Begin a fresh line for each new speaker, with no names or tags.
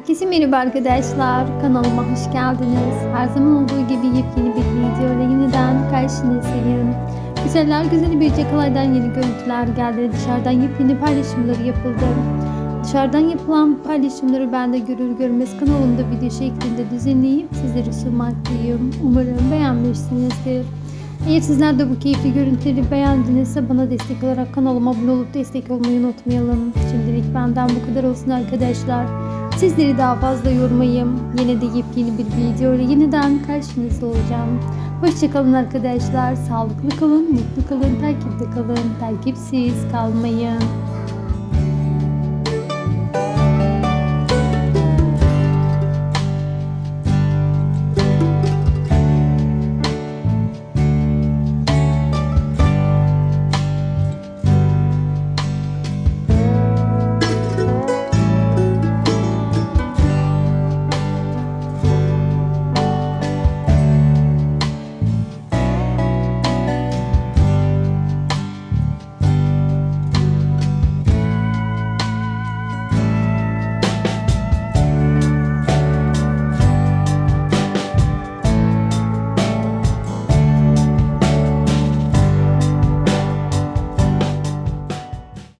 Herkese merhaba arkadaşlar. Kanalıma hoş geldiniz. Her zaman olduğu gibi yepyeni bir video ile yeniden karşınızdayım. Güzeller güzeli bir cakalardan yeni görüntüler geldi. Dışarıdan yepyeni paylaşımları yapıldı. Dışarıdan yapılan paylaşımları ben de görür görmez kanalımda video şeklinde düzenleyip sizlere sunmaktayım. Umarım beğenmişsinizdir. Eğer sizler de bu keyifli görüntüleri beğendinizse bana destek olarak kanalıma abone olup destek olmayı unutmayalım. Şimdilik benden bu kadar olsun arkadaşlar. Sizleri daha fazla yormayayım. Yine de yepyeni bir video ile yeniden karşınızda olacağım. Hoşçakalın arkadaşlar. Sağlıklı kalın, mutlu kalın, takipte kalın. Takipsiz kalmayın.